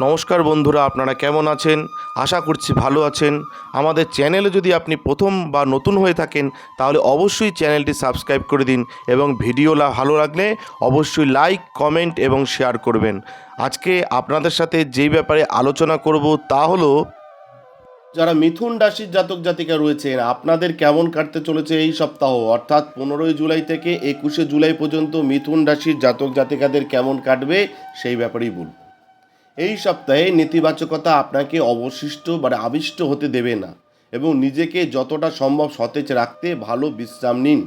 নমস্কার বন্ধুরা, আপনারা কেমন আছেন? আশা করছি ভালো আছেন। আমাদের চ্যানেলে যদি আপনি প্রথম বা নতুন হয়ে থাকেন, তাহলে অবশ্যই চ্যানেলটি সাবস্ক্রাইব করে দিন এবং ভিডিও ভালো লাগলে অবশ্যই লাইক, কমেন্ট এবং শেয়ার করবেন। আজকে আপনাদের সাথে যেই ব্যাপারে আলোচনা করব তা হলো, যারা মিথুন রাশির জাতক জাতিকা রয়েছেন, আপনাদের কেমন কাটতে চলেছে এই সপ্তাহ? অর্থাৎ পনেরোই জুলাই থেকে একুশে জুলাই পর্যন্ত মিথুন রাশির জাতক জাতিকাদের কেমন কাটবে, সেই ব্যাপারেই বলব। এই সপ্তাহে নেতিবাচকতা আপনাকে অবশিষ্ট মানে আবিষ্ট হতে দেবে না এবং নিজেকে যতটা সম্ভব সতেজ রাখতে ভালো বিশ্রাম নিন।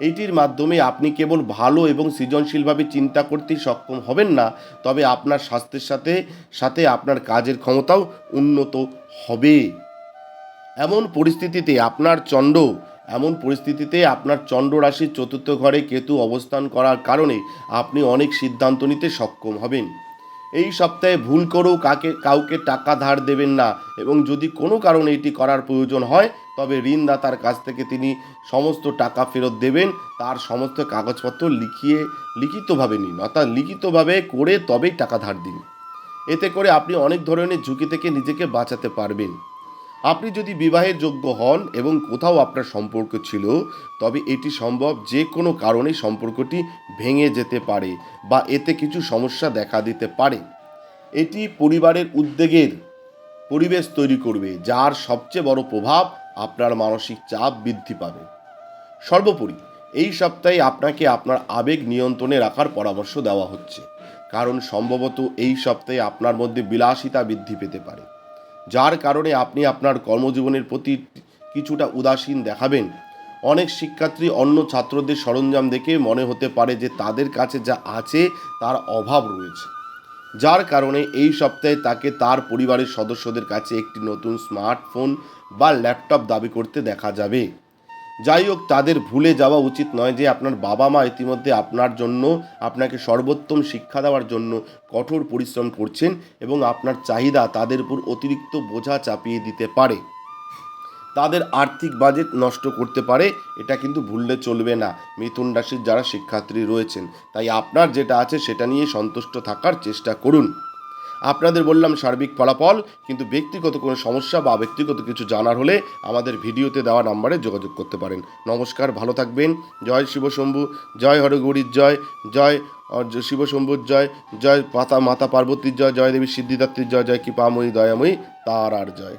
এইটির মাধ্যমে আপনি কেবল ভালো এবং সৃজনশীলভাবে চিন্তা করতে সক্ষম হবেন না, তবে আপনার স্বাস্থ্যের সাথে সাথে আপনার কাজের ক্ষমতাও উন্নত হবে। এমন পরিস্থিতিতে আপনার চণ্ড এমন পরিস্থিতিতে আপনার চণ্ড রাশির চতুর্থ ঘরে কেতু অবস্থান করার কারণে আপনি অনেক সিদ্ধান্ত নিতে সক্ষম হবেন। এই সপ্তাহে ভুল করেও কাকে, কাউকে টাকা ধার দেবেন না। এবং যদি কোনো কারণে এটি করার প্রয়োজন হয়, তবে ঋণদাতার কাছ থেকে তিনি সমস্ত টাকা ফেরত দেবেন। তার সমস্ত কাগজপত্র লিখিয়ে, লিখিতভাবে নিন। অর্থাৎ লিখিতভাবে করে তবেই টাকা ধার দিন। এতে করে আপনি অনেক ধরনের ঝুঁকি থেকে নিজেকে বাঁচাতে পারবেন। আপনি যদি বিবাহের যোগ্য হন এবং কোথাও আপনার সম্পর্ক ছিল, তবে এটি সম্ভব যে কোনো কারণে সম্পর্কটি ভেঙে যেতে পারে বা এতে কিছু সমস্যা দেখা দিতে পারে। এটি পরিবারের উদ্বেগের পরিবেশ তৈরি করবে, যার সবচেয়ে বড় প্রভাব আপনার মানসিক চাপ বৃদ্ধি পাবে। সর্বোপরি, এই সপ্তাহে আপনাকে আপনার আবেগ নিয়ন্ত্রণে রাখার পরামর্শ দেওয়া হচ্ছে, কারণ সম্ভবত এই সপ্তাহে আপনার মধ্যে বিলাসিতা বৃদ্ধি পেতে পারে। যার কারণে আপনি আপনার কর্মজীবনের প্রতি কিছুটা উদাসীন দেখাবেন। অনেক শিক্ষার্থী, অন্য ছাত্রদের সরঞ্জাম দেখে মনে হতে পারে যে তাদের কাছে যা আছে তার অভাব রয়েছে। যার কারণে এই সপ্তাহে তাকে তার পরিবারের সদস্যদের কাছে একটি নতুন স্মার্টফোন বা ল্যাপটপ দাবি করতে দেখা যাবে। যাই হোক, তাদের ভুলে যাওয়া উচিত নয় যে আপনার বাবা মা ইতিমধ্যে আপনার জন্য, আপনাকে সর্বোত্তম শিক্ষা দেওয়ার জন্য কঠোর পরিশ্রম করছেন এবং আপনার চাহিদা তাদের উপর অতিরিক্ত বোঝা চাপিয়ে দিতে পারে। তাদের আর্থিক বাজেট নষ্ট করতে পারে, এটা কিন্তু ভুললে চলবে না। মিথুন রাশির যারা শিক্ষার্থী রয়েছেন, তাই আপনার যেটা আছে সেটা নিয়ে সন্তুষ্ট থাকার চেষ্টা করুন। আপনাদের বললাম সার্বিক ফলাফল, কিন্তু ব্যক্তিগত কোনো সমস্যা বা ব্যক্তিগত কিছু জানার হলে আমাদের ভিডিওতে দেওয়া নাম্বারে যোগাযোগ করতে পারেন। নমস্কার, ভালো থাকবেন। জয় শিবশম্ভু জয় হরগৌরীর জয় জয় শিবশম্ভুর জয় জয় পাতা মাতা পার্বতীর জয় জয় দেবী সিদ্ধিদাত্রীর জয় জয় কৃপাময়ী, দয়াময়ী তার আর জয়।